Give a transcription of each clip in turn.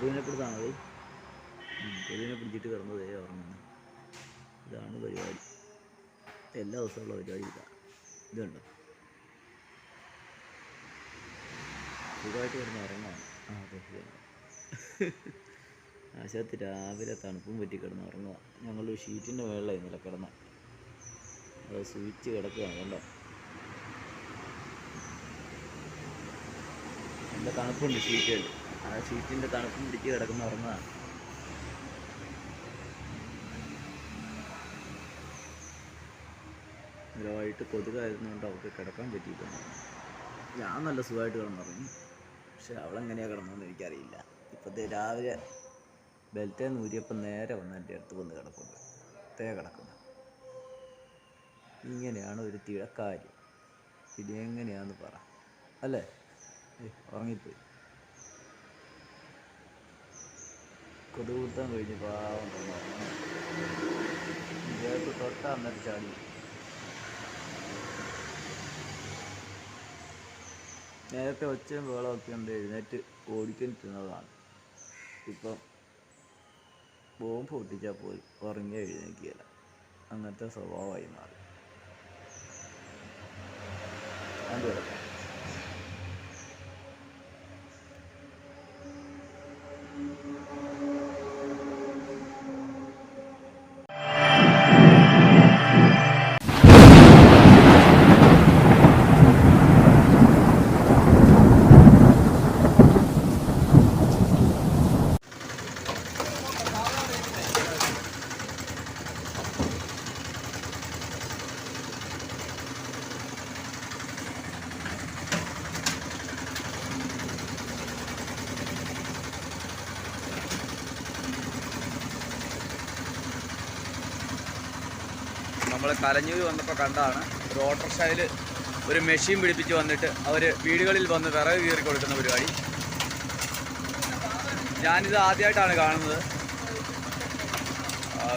കൊതുകിനെ പിടുത്താണത് കൊതുകിനെ പിടിച്ചിട്ട് കിടന്നത് ഉറങ്ങുന്നു. ഇതാണ് പരിപാടി. എല്ലാ ദിവസമുള്ള പരിപാടി ഇതാ. ഇതുണ്ട് സുഖമായിട്ട് കിടന്ന് ഉറങ്ങാണ് ആ അതെ. ആശാത്തി രാവിലെ തണുപ്പും പറ്റി കിടന്ന് ഉറങ്ങുക ഞങ്ങൾ ഷീറ്റിന്റെ മുകളിലാണ് ഇന്നലെ കിടന്ന. അത് സ്വിച്ച് കിടക്കുകയാണ് കണ്ടോ? നല്ല തണുപ്പുണ്ട് ഷീറ്റുകൾ. ആ സീറ്റിന്റെ തണുപ്പും പിടിച്ച് കിടക്കുന്ന ഉറങ്ങുകയാണ് സ്ഥിരമായിട്ട് കൊതുകായിരുന്നുകൊണ്ട് അവൾക്ക് കിടക്കാൻ പറ്റിയിട്ടുണ്ട്. ഞാൻ നല്ല സുഖമായിട്ട് കിടന്നുറങ്ങി. പക്ഷെ അവളെങ്ങനെയാണ് കിടന്നതെന്ന് എനിക്കറിയില്ല. ഇപ്പോഴത്തെ രാവിലെ ബെൽറ്റേ നൂരിയപ്പം നേരെ വന്ന് എന്റെ അടുത്ത് വന്ന് കിടക്കുന്നു തേ കിടക്കുന്നു. ഇങ്ങനെയാണ് ഒരു തിഴക്കാര്യം ഇത് എങ്ങനെയാന്ന് പറ. അല്ലേ? ഉറങ്ങിപ്പോയി. കൊതുകുത്താൻ കഴിഞ്ഞു പാവം ഇദ്ദേഹത്ത് തൊട്ടാ അന്നേരം ചാടി. നേരത്തെ ഒച്ചയും വേളമൊക്കെ ഉണ്ട് എഴുന്നേറ്റ് ഓടിക്കാൻ തിന്നതാണ് ഇപ്പം ബോംബ് പൊട്ടിച്ചാൽ പോയി. ഉറങ്ങി എഴുന്നേക്കിയല്ല അങ്ങനത്തെ സ്വഭാവമായി മാറി. അത് കലഞ്ഞൂർ കണ്ടാണ് ഒരു ഓട്ടോറിക്ഷയിൽ ഒരു മെഷീൻ പിടിപ്പിച്ച് വന്നിട്ട് അവർ വീടുകളിൽ വന്ന് വിറക് കീറി കൊടുക്കുന്ന പരിപാടി. ഞാനിത് ആദ്യമായിട്ടാണ് കാണുന്നത്.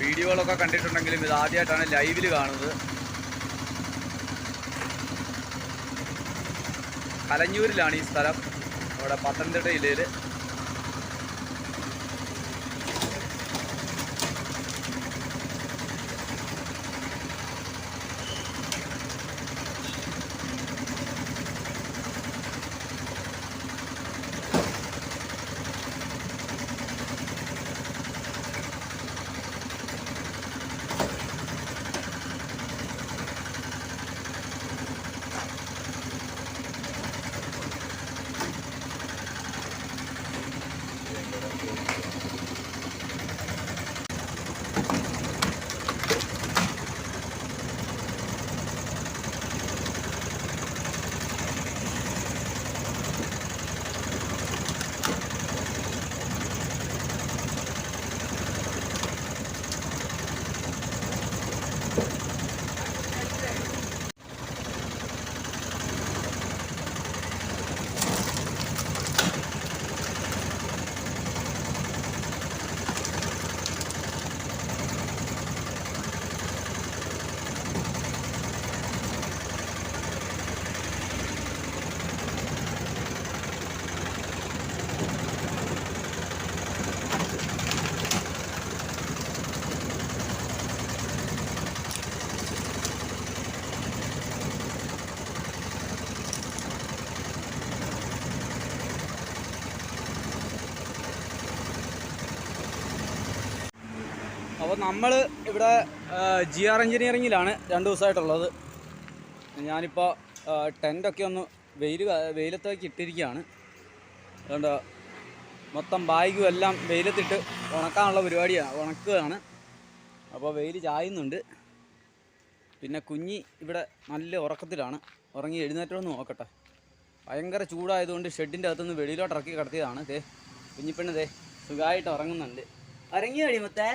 വീഡിയോകളൊക്കെ കണ്ടിട്ടുണ്ടെങ്കിലും ഇത് ആദ്യമായിട്ടാണ് ലൈവിൽ കാണുന്നത്. കലഞ്ഞൂരിലാണ് ഈ സ്ഥലം. അവിടെ പത്തനംതിട്ട ജില്ലയിൽ അപ്പോൾ നമ്മൾ ഇവിടെ ജി ആർ എഞ്ചിനീയറിങ്ങിലാണ് രണ്ട് ദിവസമായിട്ടുള്ളത്. ഞാനിപ്പോൾ ടെന്റൊക്കെ ഒന്ന് വെയിൽ വെയിലത്തേക്ക് ഇട്ടിരിക്കുകയാണ്. അതുകൊണ്ട് മൊത്തം ബാഗും എല്ലാം വെയിലത്തിട്ട് ഉണക്കാനുള്ള പരിപാടിയാണ് ഉണക്കുകയാണ്. അപ്പോൾ വെയിൽ ചായുന്നുണ്ട്. പിന്നെ കുഞ്ഞി ഇവിടെ നല്ല ഉറക്കത്തിലാണ്. ഉറങ്ങി എഴുന്നേറ്റോന്ന് നോക്കട്ടെ. ഭയങ്കര ചൂടായതുകൊണ്ട് ഷെഡിന്റെ അകത്തുനിന്ന് വെളിയിലോട്ട് ഇറക്കി കിടത്തിയതാണ്. ദേ കുഞ്ഞിപ്പെണ്ണ് ദേ സുഖമായിട്ട് ഉറങ്ങുന്നുണ്ട്. ഉറങ്ങി അടിമുത്തേ?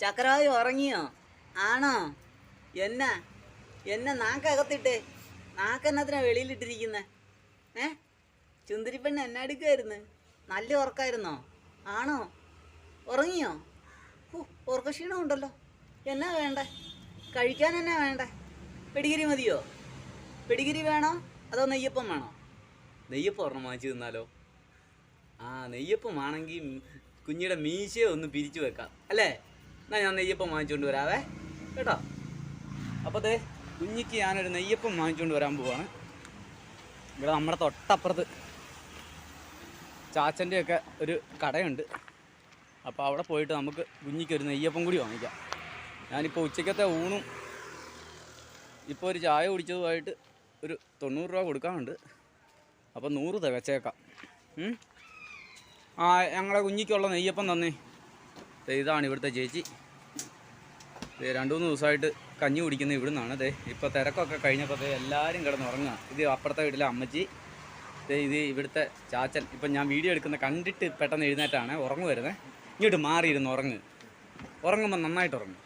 ചക്രവായു ഉറങ്ങിയോ? ആണോ? എന്നാ? എന്നെ നാക്കകത്തിട്ടേ നാക്കെന്നത്തിനാ വെളിയിലിട്ടിരിക്കുന്നെ. ഏ? ചുന്തിരിപ്പെണ്ണ് എന്നെ എടുക്കായിരുന്നു നല്ല ഉറക്കായിരുന്നോ? ആണോ? ഉറങ്ങിയോ? ഉറക്കക്ഷീണം ഉണ്ടല്ലോ. എന്നാ വേണ്ടേ? കഴിക്കാൻ എന്നാ വേണ്ടേ? പെടിഗിരി മതിയോ? പെടിഗിരി വേണോ? അതോ നെയ്യപ്പം വേണോ? നെയ്യപ്പം ഒരെണ്ണം വാങ്ങിച്ചു തിന്നാലോ. ആ നെയ്യപ്പം ആണെങ്കിൽ കുഞ്ഞിയുടെ മീശയെ ഒന്ന് പിരിച്ചു വെക്കാം. അല്ലേ? എന്നാ ഞാൻ നെയ്യപ്പം വാങ്ങിച്ചുകൊണ്ട് വരാവേ. കേട്ടോ? അപ്പോൾ ദേ കുഞ്ഞിക്ക് ഞാനൊരു നെയ്യപ്പം വാങ്ങിച്ചുകൊണ്ട് വരാൻ പോവാണ്. ഇവിടെ നമ്മുടെ തൊട്ടപ്പുറത്ത് ചാച്ചന്റെയൊക്കെ ഒരു കടയുണ്ട്. അപ്പോൾ അവിടെ പോയിട്ട് നമുക്ക് കുഞ്ഞിക്കൊരു നെയ്യപ്പം കൂടി വാങ്ങിക്കാം. ഞാനിപ്പോൾ ഉച്ചയ്ക്കത്തെ ഊണും ഇപ്പോൾ ഒരു ചായ കുടിച്ചതുമായിട്ട് ഒരു തൊണ്ണൂറ് രൂപ കൊടുക്കാനുണ്ട്. അപ്പോൾ നൂറ് തികച്ചേക്കാം ആ ഞങ്ങളെ കുഞ്ഞിക്കുള്ള നെയ്യപ്പം തന്നേ. ഇതാണ് ഇവിടുത്തെ ചേച്ചി. രണ്ട് മൂന്ന് ദിവസമായിട്ട് കഞ്ഞി കുടിക്കുന്നത് ഇവിടെ നിന്നാണ് അതെ ഇപ്പോൾ തിരക്കൊക്കെ കഴിഞ്ഞപ്പോൾ അതെ എല്ലാവരും കിടന്ന് ഉറങ്ങുക ഇത് അപ്പുറത്തെ വീട്ടിലെ അമ്മച്ചി. ഇത് ഇവിടുത്തെ ചാച്ചൻ. ഇപ്പം ഞാൻ വീഡിയോ എടുക്കുന്ന കണ്ടിട്ട് പെട്ടെന്ന് എഴുന്നേറ്റാണ്. ഉറങ്ങു വരുന്നത് ഇങ്ങോട്ട് മാറിയിരുന്ന് ഉറങ്ങ്. ഉറങ്ങുമ്പോൾ നന്നായിട്ട് ഉറങ്ങും.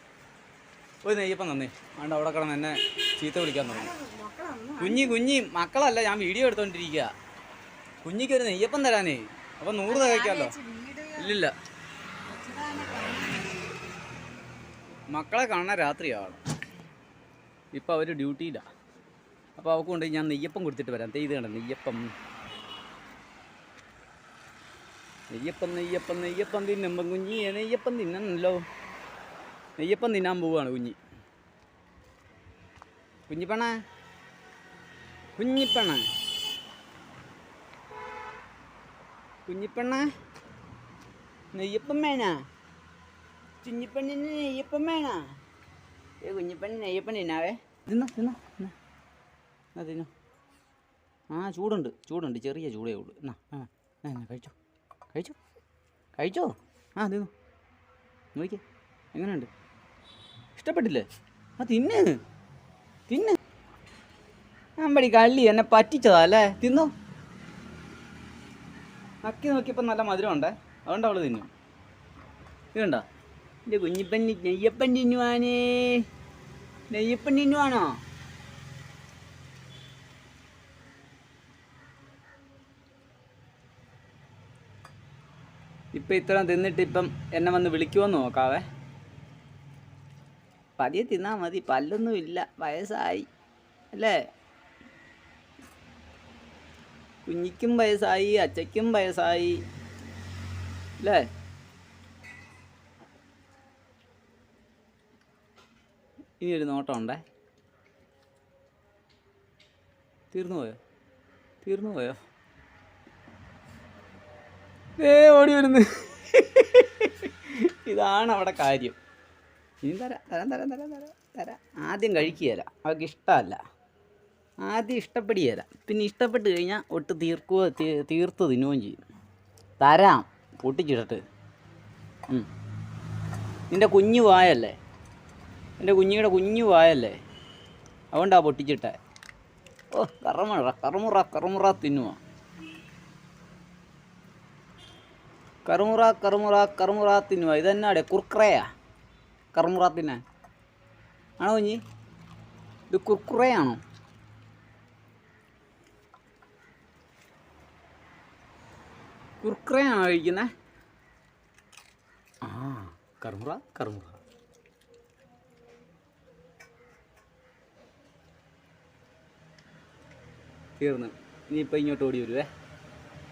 ഒരു നെയ്യപ്പം നന്ദി ആണ്ട് അവിടെ കിടന്ന് എന്നെ ചീത്ത വിളിക്കാൻ തുടങ്ങി. കുഞ്ഞി കുഞ്ഞി മക്കളല്ല ഞാൻ വീഡിയോ എടുത്തോണ്ടിരിക്കുക കുഞ്ഞിക്കൊരു നെയ്യപ്പം തരാനേ. അപ്പം നൂറ് തികയ്ക്കാമല്ലോ ഇല്ലില്ല. മക്കളെ കാണാൻ രാത്രിയാണ്. ഇപ്പം അവർ ഡ്യൂട്ടിയിലാണ് അപ്പോൾ അവൾക്ക് കൊണ്ട് ഞാൻ നെയ്യപ്പം കൊടുത്തിട്ട് വരാം. തെയ്ത് കണ്ട നെയ്യപ്പം. നെയ്യപ്പം നെയ്യപ്പം നെയ്യപ്പം തിന്നുമ്പം കുഞ്ഞി നെയ്യപ്പം തിന്നണല്ലോ. നെയ്യപ്പം തിന്നാൻ പോവുകയാണ് കുഞ്ഞി. കുഞ്ഞിപ്പണ? കുഞ്ഞിപ്പണ? കുഞ്ഞിപ്പണ? നെയ്യപ്പം വേണ? കുഞ്ഞിപ്പണ്ണിന് നെയ്യപ്പം വേണോ? ഏ കുഞ്ഞിപ്പണ്ണി നെയ്യപ്പം തിന്നാവേ. തിന്നോ തിന്നോ എന്നാ തിന്നോ. ആ ചൂടുണ്ട് ചൂടുണ്ട്. ചെറിയ ചൂടേ ഉള്ളൂ. എന്നാ ആ കഴിച്ചോ. കഴിച്ചോ? കഴിച്ചോ? ആ തിന്നു. നോക്കിയേ എങ്ങനെയുണ്ട്? ഇഷ്ടപ്പെട്ടില്ലേ? ആ തിന്ന്. തിന്ന്. അമ്പടി കള്ളി എന്നെ പറ്റിച്ചതാ അല്ലേ? തിന്നോ. നക്കി നോക്കിയപ്പോൾ നല്ല മധുരമുണ്ടേ. അതുകൊണ്ട് അവൾ തിന്നു. ഇതുണ്ട എന്റെ കുഞ്ഞിപ്പൻ നെയ്യപ്പൻ തിന്നുവാനേ നെയ്യപ്പൻ തിന്നുവാണോ ഇപ്പം ഇത്രയും തിന്നിട്ട് ഇപ്പം എന്നെ വന്ന് വിളിക്കുമെന്ന് നോക്കാവേ. പതിയെ തിന്നാൽ മതി പല്ലൊന്നും ഇല്ല വയസ്സായി അല്ലേ? കുഞ്ഞിക്കും വയസ്സായി അച്ചയ്ക്കും വയസ്സായി അല്ലേ? ഇനി ഒരു നോട്ടം ഉണ്ടേ. തീർന്നു പോയോ? തീർന്നു പോയോ? ഏ ഓടി വരുന്നു. ഇതാണ് അവിടെ കാര്യം. ഇനി തരാം തരാം തരാം തരാം തരാം തരാം. ആദ്യം കഴിക്കുകയല്ല അവർക്ക് ഇഷ്ടമല്ല. ആദ്യം ഇഷ്ടപ്പെടുകയില്ല പിന്നെ ഇഷ്ടപ്പെട്ട് കഴിഞ്ഞാൽ ഒട്ട് തീർക്കുക തീർത്ത് തിന്നുകയും ചെയ്യും. തരാം. പൊട്ടിച്ചിടട്ട്. നിന്റെ കുഞ്ഞു വായല്ലേ? എന്റെ കുഞ്ഞിയുടെ കുഞ്ഞു വായല്ലേ? അതുകൊണ്ടാ പൊട്ടിച്ചിട്ടെ. ഓ കറമുറ കറമുറ കറമുറ തിന്നുവാ. കറുമുറ കറുമുറ കറുമുറ തിന്നുവാ. ഇതെന്നാടെ കുർക്കുറയാ? കറുമുറ തിന്നാൻ. ആണോ കുഞ്ഞി? ഇത് കുർക്കുറയാണോ? കുർക്കുറയാണോ കഴിക്കുന്നത് ആ കറുമുറ കറുമുറ. തീർന്നു. ഇനിയിപ്പോൾ ഇങ്ങോട്ട് ഓടി വരുവേ.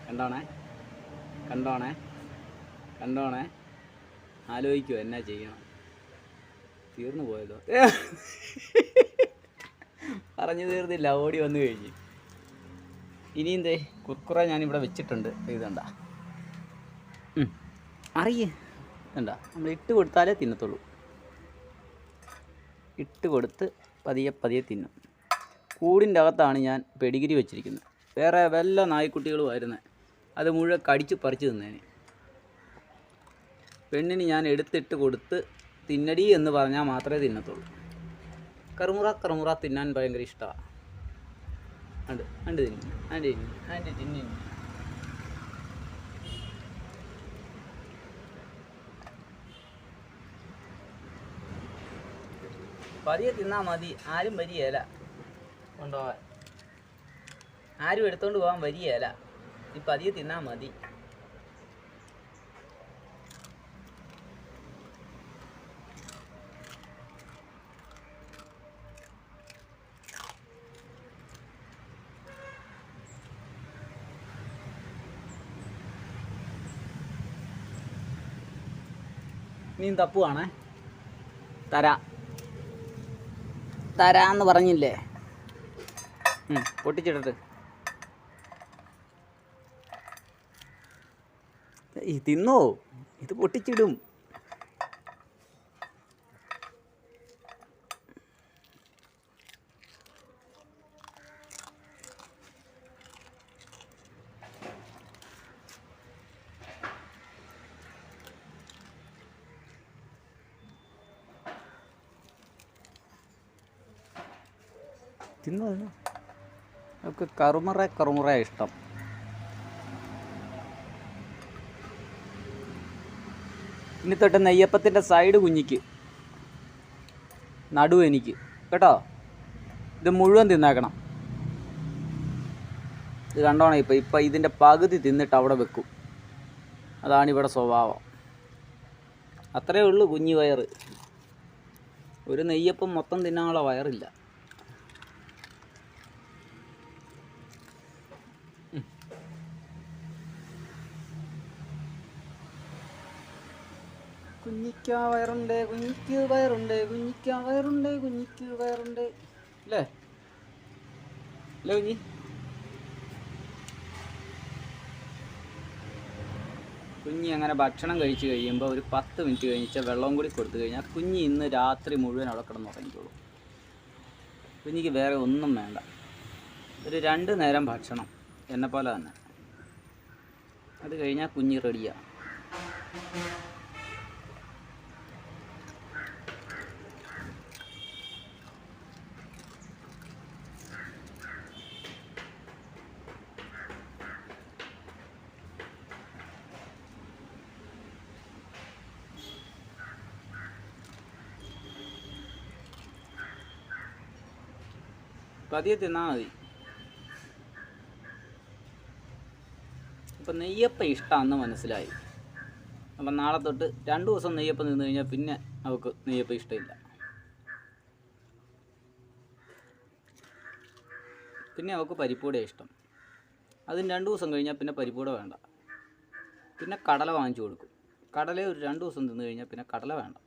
കണ്ടോണേ? കണ്ടോണേ? കണ്ടോണേ? ആലോചിക്കുമോ എന്നാ ചെയ്യണം. തീർന്നു പോയല്ലോ. പറഞ്ഞു തീർന്നില്ല ഓടി വന്നു കഴിഞ്ഞ്. ഇനി എന്തേ കുർക്കുറ ഞാനിവിടെ വെച്ചിട്ടുണ്ട്. ഇതണ്ട? അറിയേ. എന്താ നമ്മൾ ഇട്ട് കൊടുത്താലേ തിന്നത്തുള്ളൂ. ഇട്ട് കൊടുത്ത് പതിയെ പതിയെ തിന്നും. കൂടിന്റെ അകത്താണ് ഞാൻ പെടിഗിരി വെച്ചിരിക്കുന്നത്. വേറെ വല്ല നായ്ക്കുട്ടികളും ആയിരുന്നേ. അത് മുഴുവൻ കടിച്ച് പറിച്ച് തിന്നേനെ. പെണ്ണിന് ഞാൻ എടുത്തിട്ട് കൊടുത്ത് തിന്നടി എന്ന് പറഞ്ഞാൽ മാത്രമേ തിന്നത്തുള്ളൂ. കറുമുറ കറുമുറ തിന്നാൻ ഭയങ്കര ഇഷ്ടമാണ് അണ്ട് അണ്ട് തിന്നു അണ്ട് തിന്നു അണ്ട് തിന്നു. പതിയെ തിന്നാൽ മതി ആരും വരികയില്ല കൊണ്ടുപോവാൻ. ആരും എടുത്തോണ്ട് പോകാൻ വരികയല്ല ഇപ്പം അധികം തിന്നാൽ മതി. നീ തപ്പുവാണേ. തരാ. തരാന്ന് പറഞ്ഞില്ലേ? പൊട്ടിച്ചിട്ടിട്ട് ഈ തിന്നോ? ഇത് പൊട്ടിച്ചിടും. തിന്നോ? നമുക്ക് കറുമുറ കറുമുറ ഇഷ്ടം. ഇനി തൊട്ട് നെയ്യപ്പത്തിന്റെ സൈഡ് കുഞ്ഞിക്ക്. നടു എനിക്ക്. കേട്ടോ? ഇത് മുഴുവൻ തിന്നേക്കണം. ഇത് കണ്ടോണം ഇപ്പം ഇപ്പം ഇതിന്റെ പകുതി തിന്നിട്ട് അവിടെ വെക്കും. അതാണ് ഇവിടെ സ്വഭാവം. അത്രയേ ഉള്ളൂ കുഞ്ഞി വയറ്. ഒരു നെയ്യപ്പം മൊത്തം തിന്നാനുള്ള വയറില്ല. കുഞ്ഞിക്ക വയറുണ്ട് കുഞ്ഞിക്ക് വയറുണ്ട് കുഞ്ഞിക്ക വയറുണ്ട് കുഞ്ഞിക്ക് വയറുണ്ട്. അല്ലേ? അല്ലേ കുഞ്ഞി? കുഞ്ഞി അങ്ങനെ ഭക്ഷണം കഴിച്ച് കഴിയുമ്പോൾ ഒരു പത്ത് മിനിറ്റ് കഴിഞ്ഞാൽ വെള്ളം കൂടി കൊടുത്തു കഴിഞ്ഞാൽ കുഞ്ഞി ഇന്ന് രാത്രി മുഴുവൻ അവിടെ കിടന്ന് ഉറങ്ങിക്കോളും. കുഞ്ഞിക്ക് വേറെ ഒന്നും വേണ്ട. ഒരു രണ്ട് നേരം ഭക്ഷണം എന്നെ പോലെ തന്നെ. അത് കഴിഞ്ഞാൽ കുഞ്ഞി റെഡിയാണ് പതിയെ തിന്നാൽ മതി. ഇപ്പം നെയ്യപ്പം ഇഷ്ടമാണെന്ന് മനസ്സിലായി. അപ്പം നാളെ തൊട്ട് രണ്ട് ദിവസം നെയ്യപ്പം നിന്ന് കഴിഞ്ഞാൽ പിന്നെ അവൾക്ക് നെയ്യപ്പം ഇഷ്ടമില്ല. പിന്നെ അവൾക്ക് പരിപ്പൂടെ ഇഷ്ടം. അതിന് രണ്ട് ദിവസം കഴിഞ്ഞാൽ പിന്നെ പരിപ്പൂടെ വേണ്ട. പിന്നെ കടല വാങ്ങിച്ചു കൊടുക്കും. കടല ഒരു രണ്ട് ദിവസം തിന്നു കഴിഞ്ഞാൽ പിന്നെ കടല വേണ്ട.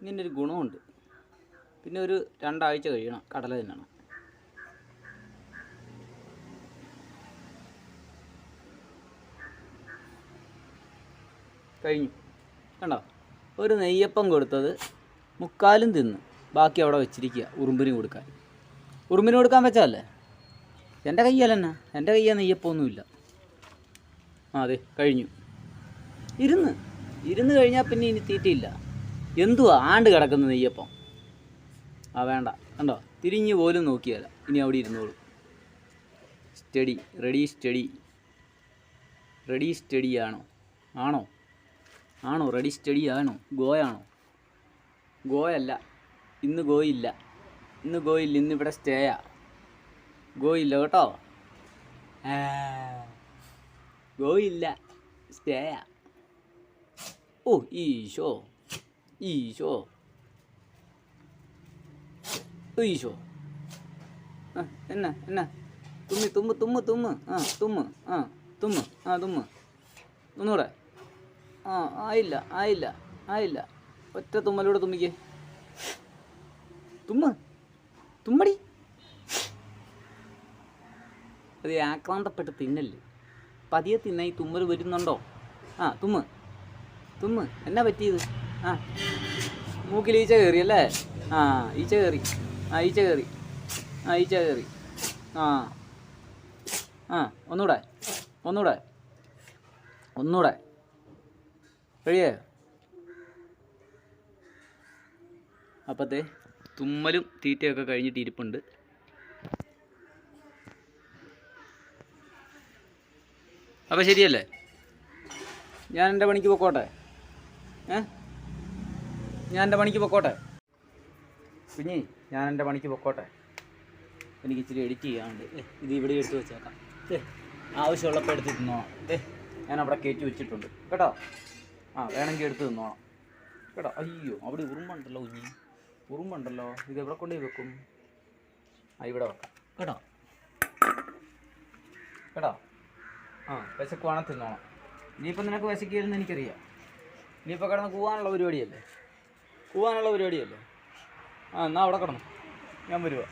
ഇങ്ങനെ ഒരു ഗുണമുണ്ട്. പിന്നെ ഒരു രണ്ടാഴ്ച കഴിയണം. കടല തിന്നണം. കഴിഞ്ഞു. കണ്ടോ? ഒരു നെയ്യപ്പം കൊടുത്തത് മുക്കാലും തിന്ന്. ബാക്കി അവിടെ വെച്ചിരിക്കുക. ഉറുമ്പിന് കൊടുക്കാൻ. ഉറുമ്പിന് കൊടുക്കാൻ വെച്ചതല്ലേ? എന്റെ കയ്യല്ലെന്നാ എന്റെ കയ്യാ നെയ്യപ്പമൊന്നുമില്ല. ആ അതെ കഴിഞ്ഞു. ഇരുന്ന്. ഇരുന്ന് കഴിഞ്ഞാൽ പിന്നെ ഇനി തീറ്റയില്ല. എന്തുവാ ആണ്ട് കിടക്കുന്ന നെയ്യപ്പം? ആ വേണ്ട. കണ്ടോ? തിരിഞ്ഞ് പോലും നോക്കിയാല ഇനി അവിടെ ഇരുന്നോളൂ. Steady. Ready steady. Ready steady ആണോ? ആണോ? ആണോ? റെഡി സ്റ്റഡി ആണോ? ഗോയാണോ? ഗോയല്ല. ഇന്ന് ഗോയില്ല. ഇന്ന് ഗോയില്ല ഇന്ന് ഇവിടെ സ്റ്റേയാ. ഗോയില്ല കേട്ടോ? ഗോയില്ല. സ്റ്റേയാ. ഓ ഈശോ. ഈശോ. ഈശോ ആ എന്നാ എന്നാ? തുമ്മി തുമ്മ് തുമ്മ് തുമ്മ്. ആ തുമ്മ്. ആ തുമ്മ്. ആ തുമ്മ്. ഒന്നുകൂടെ ആ ആയില്ല ആയില്ല ആയില്ല. ഒറ്റ തുമ്മലൂടെ തുമ്മിക്കേ. തുമ്മ്. തുമ്മടി. അത് ആക്രാന്തപ്പെട്ട് തിന്നല്ലേ പതിയെ തിന്ന ഈ തുമ്മൽ വരുന്നുണ്ടോ? ആ തുമ്മ്. തുമ്മ്. എന്നാ പറ്റിയത്? ആ. മൂക്കിൽ ഈച്ച കയറി അല്ലേ? ആ ഈച്ച കയറി ഈച്ച കയറി. ആ ഈച്ച കയറി. ആ. ആ ഒന്നുകൂടെ ഒന്നുകൂടെ ഒന്നുകൂടെ കഴിയേ അപ്പത്തെ തുമ്മലും തീറ്റയൊക്കെ കഴിഞ്ഞിട്ട് ഇരിപ്പുണ്ട്. അപ്പം ശരിയല്ലേ? ഞാൻ എന്റെ പണിക്ക് പൊക്കോട്ടെ. ഏ? ഞാൻ എന്റെ പണിക്ക് പൊക്കോട്ടെ. കുഞ്ഞി ഞാൻ എന്റെ പണിക്ക് പൊക്കോട്ടെ. എനിക്ക് ഇച്ചിരി എഡിറ്റ് ചെയ്യാനുണ്ട്. ഇത് ഇവിടെ എടുത്ത് വെച്ചേക്കാം. ആവശ്യമുള്ളപ്പോൾ എടുത്ത് തിന്നോണം ഞാൻ അവിടെ കയറ്റി വെച്ചിട്ടുണ്ട്. കേട്ടോ? ആ വേണമെങ്കിൽ എടുത്ത് തിന്നോണം കേട്ടോ? അയ്യോ അവിടെ ഉറുമ്പുണ്ടല്ലോ കുഞ്ഞി. ഉറുമ്പുണ്ടല്ലോ. ഇത് എവിടെ കൊണ്ടുപോയി വെക്കും? ആ ഇവിടെ വെക്കാം. കേട്ടോ? കേട്ടോ? ആ വിശക്കുവാണെ തിന്നോണം ഇനിയിപ്പോൾ നിനക്ക് വിശക്കില്ലെന്ന് എനിക്കറിയാം. ഇനിയിപ്പോൾ കിടന്ന് കൂവാനുള്ള പരിപാടിയല്ലേ? കൂവാനുള്ള പരിപാടിയല്ലേ? ആ എന്നാൽ അവിടെ കിടന്നു. ഞാൻ വരുവാ.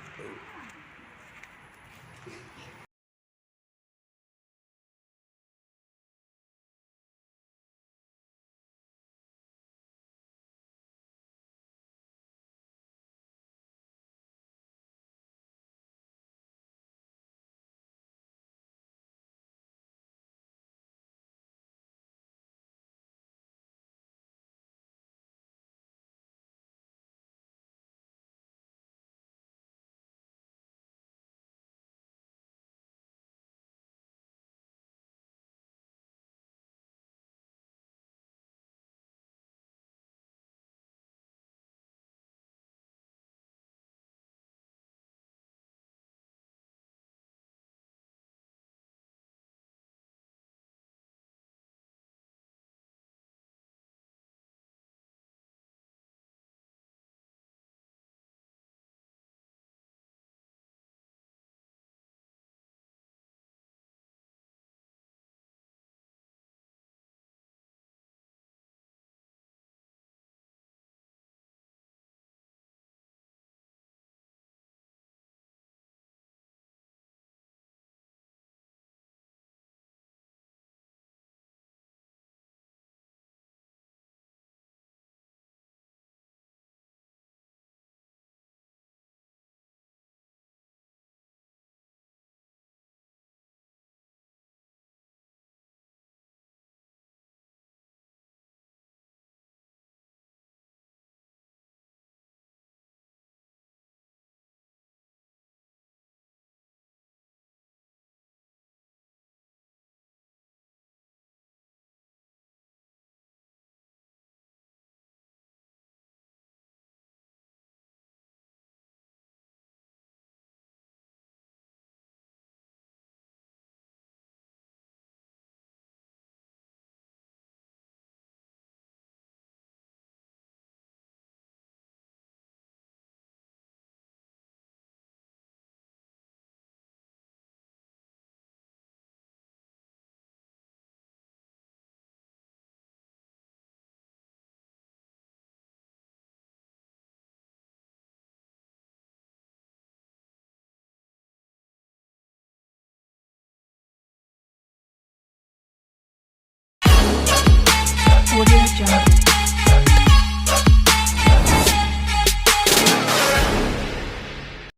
strong.